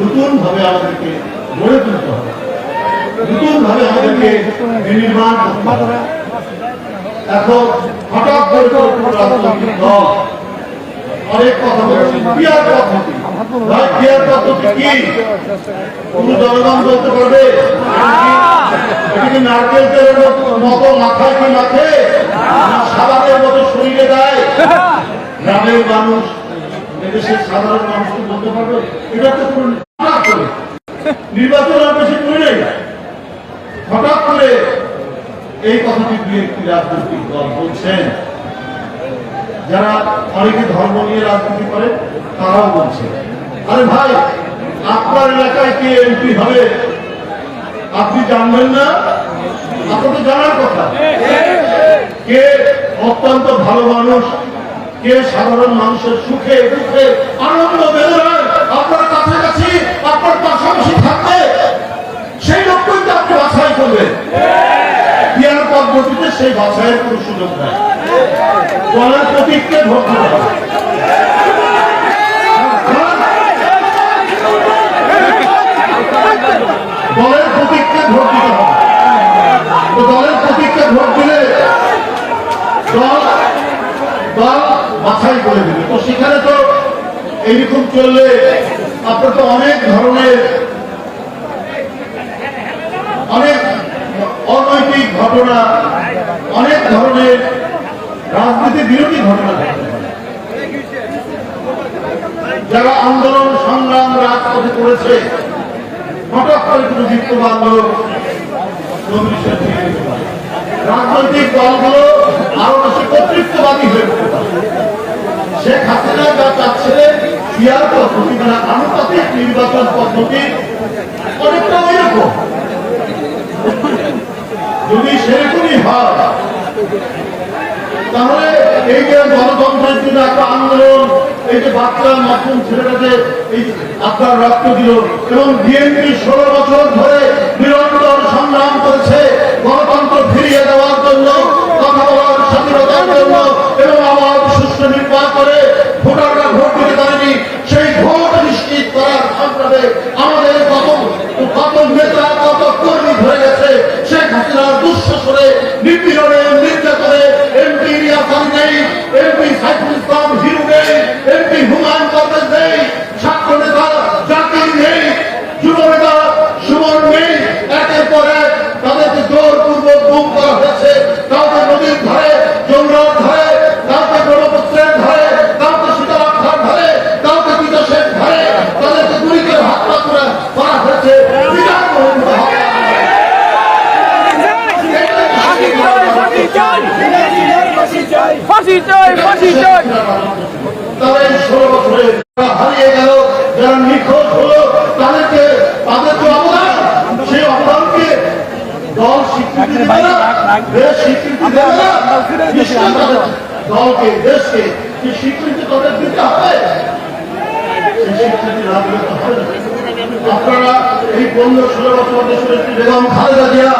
নতুন ভাবে আমাদেরকে গড়ে তুলতে হবে। নতুন ভাবে আমাদেরকে নির্মাণ করতে হবে। এখন হঠাৎ করে পারবে? নারকেল তেলের মতো মতো শরীরে দেয়? গ্রামের মানুষ নির্বাচন আর বেশি করে হঠাৎ করে এই কথাটি দুই একটি রাজনৈতিক দল বলছেন। যারা অনেকে ধর্ম নিয়ে রাজনীতি করে, তারাও বলছে আরে ভাই, আপনার এলাকায় কে এমপি হবে? আপনি জানবেন না? আপনার তো জানার কথা। কে অত্যন্ত ভালো মানুষ কে সাধারণ মানুষের সুখে, দুঃখে, আনন্দ, বেদনায় আপনার কাছাকাছি, আপনার পাশাপাশি থাকবে, সেই লোকটাই তো আপনি বাছাই করবেন। পদ্ধতিতে সেই বাছাইয়ের কোনো সুযোগ নাই। প্রতীককে হবে দলের প্রতীককে ভোট দিতে হবে তো দলের প্রতীককে ভোট দিলে দল দল বাছাই করে দিবে। তো সেখানে তো এইরকম চললে আপনার তো অনেক ধরনের, অনেক অনৈতিক ঘটনা, অনেক ধরনের রাজনীতি বিরোধী ঘটনা যারা আন্দোলন, সংগ্রাম, রাজপথে করেছে, হঠাৎ করে কোনো দিয়ে দিতে রাজনৈতিক দলগুলো আরও বেশি কর্তৃত্ববাদী হয়ে উঠতে পারে শেখ হাসিনা যা চাচ্ছিলেন পিয়ার পদ্ধতি মানে আনুপাতিক নির্বাচন পদ্ধতি অনেকটা ওই রকম যদি সেরকমই হয়, তাহলে এই যে গণতন্ত্রের জন্য একটা আন্দোলন, এই যে বাচ্চা মাসুম ছেলেটা যে এই আপনার রক্ত দিল এবং বিএনপি ষোলো বছর ধরে নেতা কত কর্মী ফাঁসি চাই ফাঁসি চাই তারা এই ষোলো বছরে যারা হারিয়ে গেল যারা নিখোঁজ হলো তাদেরকে তাদের যে অবদান সেই অবদানকে দল স্বীকৃতি দেবে না দেশ স্বীকৃতি দেবে না দলকে দেশকে যে স্বীকৃতি তাদের দিতে হবে? সেই স্বীকৃতি না দিলে তো। আপনারা এই পনেরো ষোলো বছর দেশের একটি বেগম খালেদা জিয়া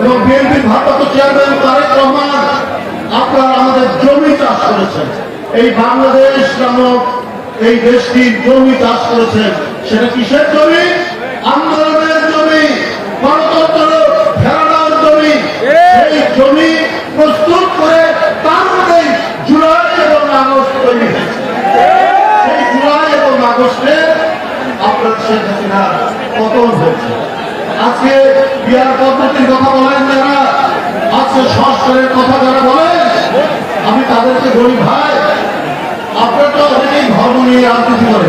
এবং বিএনপির ভারপ্রাপ্ত চেয়ারম্যান তারেক রহমান আপনারা আমাদের জমি চাষ করেছেন। এই বাংলাদেশ নামক এই দেশটির জমি চাষ করেছেন। সেটা কিসের জমি? আন্দোলনের জমি গণতন্ত্র ফেরানোর জমি। সেই জমি প্রস্তুত করে তার মধ্যেই জুলাই এবং আগস্ট তৈরি সেই জুলাই এবং আগস্টে আপনার শেখ হাসিনা পতন হয়েছে। আজকে বিয়ার পদ্ধতির কথা বলেন যারা, আজকে সংস্কারের কথা যারা বলেন আমি তাদেরকে বলি ভাই আপনার তো অনেকেই ধর্ম নিয়ে রাজনীতি করে